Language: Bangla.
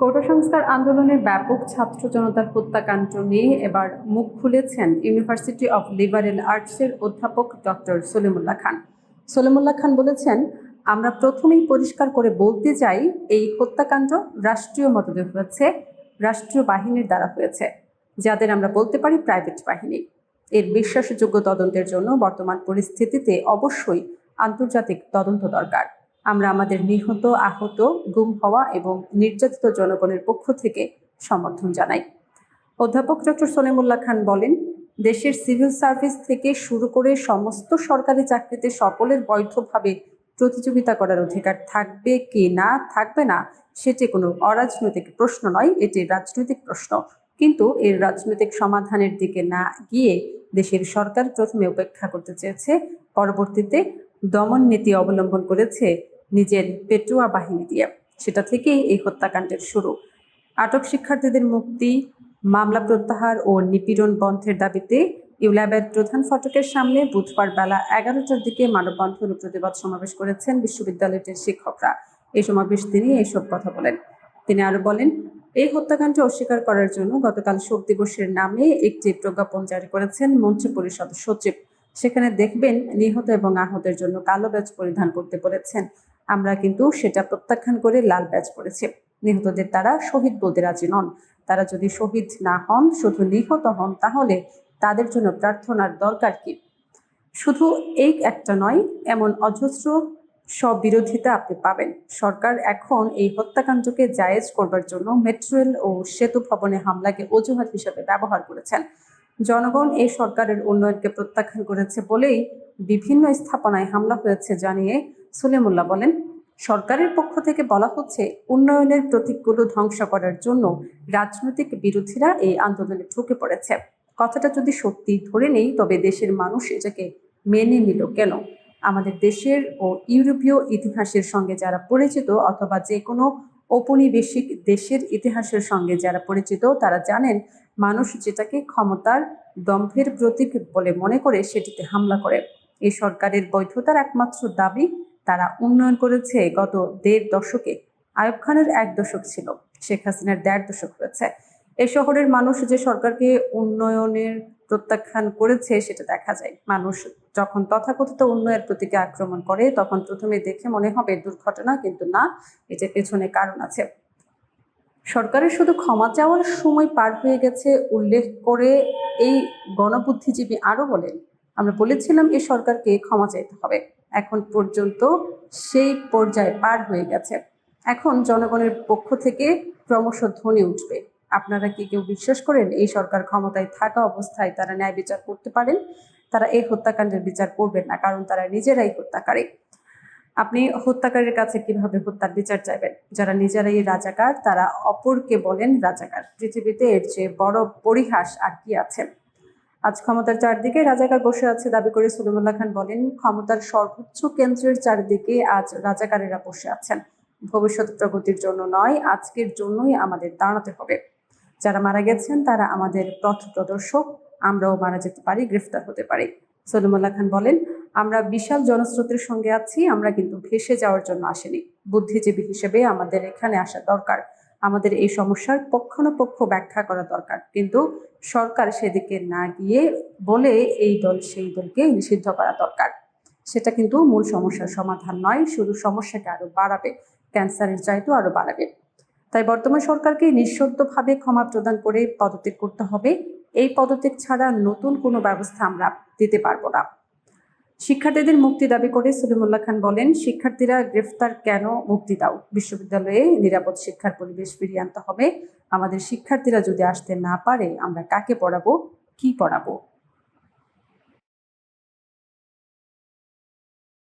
কোটা সংস্কার আন্দোলনের ব্যাপক ছাত্র জনতার হত্যাকাণ্ড নিয়ে এবার মুখ খুলেছেন ইউনিভার্সিটি অফ লিবারেল আর্টসের অধ্যাপক ডক্টর সলিমুল্লাহ খান। সলিমুল্লাহ খান বলেছেন, আমরা প্রথমেই পরিষ্কার করে বলতে চাই, এই হত্যাকাণ্ড রাষ্ট্রীয় মতদে হয়েছে, রাষ্ট্রীয় বাহিনীর দ্বারা হয়েছে, যাদের আমরা বলতে পারি প্রাইভেট বাহিনী। এর বিশ্বাসযোগ্য তদন্তের জন্য বর্তমান পরিস্থিতিতে অবশ্যই আন্তর্জাতিক তদন্ত দরকার। আমরা আমাদের নিহত, আহত, গুম হওয়া এবং নির্যাতিত জনগণের পক্ষ থেকে সমর্থন জানাই। অধ্যাপক ডক্টর সলিমুল্লাহ খান বলেন, দেশের সিভিল সার্ভিস থেকে শুরু করে সমস্ত সরকারি চাকরিতে সকলের বৈধভাবে প্রতিযোগিতা করার অধিকার থাকবে কি না, থাকবে না, সেটি কোনো অরাজনৈতিক প্রশ্ন নয়, এটি রাজনৈতিক প্রশ্ন। কিন্তু এর রাজনৈতিক সমাধানের দিকে না গিয়ে দেশের সরকার প্রথমে উপেক্ষা করতে চেয়েছে, পরবর্তীতে দমন নীতি অবলম্বন করেছে নিজের পেটুয়া বাহিনী দিয়ে। সেটা থেকেই এই হত্যাকাণ্ডের শুরু। আটক শিক্ষার্থীদের মুক্তি, মামলা প্রত্যাহার ও নিপীড়ন বন্ধের দাবিতে ইউল্যাবের প্রধান ফটকের সামনে বুধবার বেলা এগারোটার দিকে মানববন্ধন প্রতিবাদ সমাবেশ করেছেন বিশ্ববিদ্যালয়টির শিক্ষকরা। এই সমাবেশ তিনি এইসব কথা বলেন। তিনি আরও বলেন, এই হত্যাকাণ্ড অস্বীকার করার জন্য গতকাল শোক দিবসের নামে একটি প্রজ্ঞাপন জারি করেছেন মন্ত্রী পরিষদ সচিব। সেখানে দেখবেন নিহত এবং আহতের জন্য কালো ব্যাজ পরিধান করতে বলেছেন আমরা কিন্তু সেটা প্রত্যাখ্যান করে লাল ব্যাজ পড়েছি। নিহতদের তারা শহীদ বলতে রাজি নন। তারা যদি শহীদ না হন, শুধু নিহত হন, তাহলে তাদের জন্য প্রার্থনার দরকার কি? শুধু এই একটা নয়, এমন অজস্র সব বিরোধিতা আপনি পাবেন। সরকার এখন এই হত্যাকাণ্ডকে জায়েজ করবার জন্য মেট্রো রেল ও সেতু ভবনে হামলাকে অজুহাত হিসেবে ব্যবহার করেছেন। জনগণ এই সরকারের উন্নয়নকে প্রত্যাখ্যান করেছে বলেই বিভিন্ন স্থাপনায় হামলা হয়েছে জানিয়ে সুলেমুল্লাহ বলেন, সরকারের পক্ষ থেকে বলা হচ্ছে, উন্নয়নের প্রতীকগুলো ধ্বংস করার জন্য রাজনৈতিক বিরোধীরা এই আন্দোলনে ঢুকে পড়েছে। কথাটা যদি সত্যি ধরে নেই, তবে দেশের মানুষ এটাকে মেনে নিল কেন? আমাদের দেশের ও ইউরোপীয় ইতিহাসের সঙ্গে যারা পরিচিত, অথবা যে কোনো ঔপনিবেশিক দেশের ইতিহাসের সঙ্গে যারা পরিচিত, তারা জানেন, মানুষ যেটাকে ক্ষমতার দম্ভের প্রতীক বলে মনে করে, সেটিতে হামলা করে। এই সরকারের বৈধতার একমাত্র দাবি তারা উন্নয়ন করেছে গত দেড় দশকে। আয়ব খানের এক দশক ছিল, শেখ হাসিনার দেড় দশক হয়েছে এই শহরের মানুষ যে সরকারকে উন্নয়নের প্রত্যাখ্যান করেছে, সেটা দেখা যায়। মানুষ যখন তথাকথিত উন্নয়নের প্রতিকে আক্রমণ করে, তখন প্রথমে দেখে মনে হবে দুর্ঘটনা, কিন্তু না, এটার পেছনে কারণ আছে। সরকারের শুধু ক্ষমা চাওয়ার সময় পার হয়ে গেছে, উল্লেখ করে এই গণবুদ্ধিজীবী আরও বলেন আমরা বলেছিলাম এই সরকারকে ক্ষমা চাইতে হবে। এখন পর্যন্ত সেই পর্যায়ে পার হয়ে গেছে। এখন জনগণের পক্ষ থেকে ক্রমশ ধ্বনি উঠবে। আপনারা কি কেউ বিশ্বাস করেন এই সরকার ক্ষমতায় থাকা অবস্থায় তারা ন্যায় বিচার করতে পারেন? তারা এই হত্যাকাণ্ডের বিচার করবেন না, কারণ তারা নিজেরাই হত্যাকারী। আপনি হত্যাকারীর কাছে কীভাবে হত্যার বিচার চাইবেন? যারা নিজেরাই রাজাকার, তারা অপরকে বলেন রাজাকার। পৃথিবীতে এর চেয়ে বড় পরিহাস আর কি আছে? আজ ক্ষমতার চারদিকে রাজাকার বসে আছে দাবি করে সুলিমুল্লাহ খান বলেন, ক্ষমতার সর্বোচ্চ কেন্দ্রের চারদিকে আজ রাজাকারেরা বসে আছেন। ভবিষ্যৎ প্রগতির জন্য নয়, আজকের জন্যই আমাদের দাঁড়াতে হবে। যারা মারা গেছেন, তারা আমাদের পথ প্রদর্শক। আমরাও মারা যেতে পারি, গ্রেফতার হতে পারি। সলিমুল্লাহ খান বলেন, আমরা বিশাল জনস্রোতের সঙ্গে আছি, আমরা কিন্তু ভেসে যাওয়ার জন্য আসেনি। বুদ্ধিজীবী হিসেবে আমাদের এখানে আসা দরকার। আমাদের এই সমস্যার পক্ষানুপক্ষ ব্যাখ্যা করা দরকার। কিন্তু সরকার সেদিকে না গিয়ে বলে এই দল, সেই দলকে নিষিদ্ধ করা দরকার। সেটা কিন্তু মূল সমস্যার সমাধান নয়, শুধু সমস্যাকে আরও বাড়াবে, ক্যান্সারের চাইতেও আরও বাড়াবে। তাই বর্তমান সরকারকে নিঃশর্তভাবে ক্ষমা প্রদান করে পদত্যাগ করতে হবে। এই পদত্যাগ ছাড়া নতুন কোনো ব্যবস্থা আমরা দিতে পারব না। শিক্ষার্থীদের মুক্তি দাবি করে সলিমুল্লাহ খান বলেন, শিক্ষার্থীরা গ্রেফতার কেন? মুক্তি দাও। বিশ্ববিদ্যালয়ে নিরাপদ শিক্ষার পরিবেশ ফিরিয়ে আনতে হবে। আমাদের শিক্ষার্থীরা যদি আসতে না পারে আমরা কাকে পড়াবো কি পড়াবো?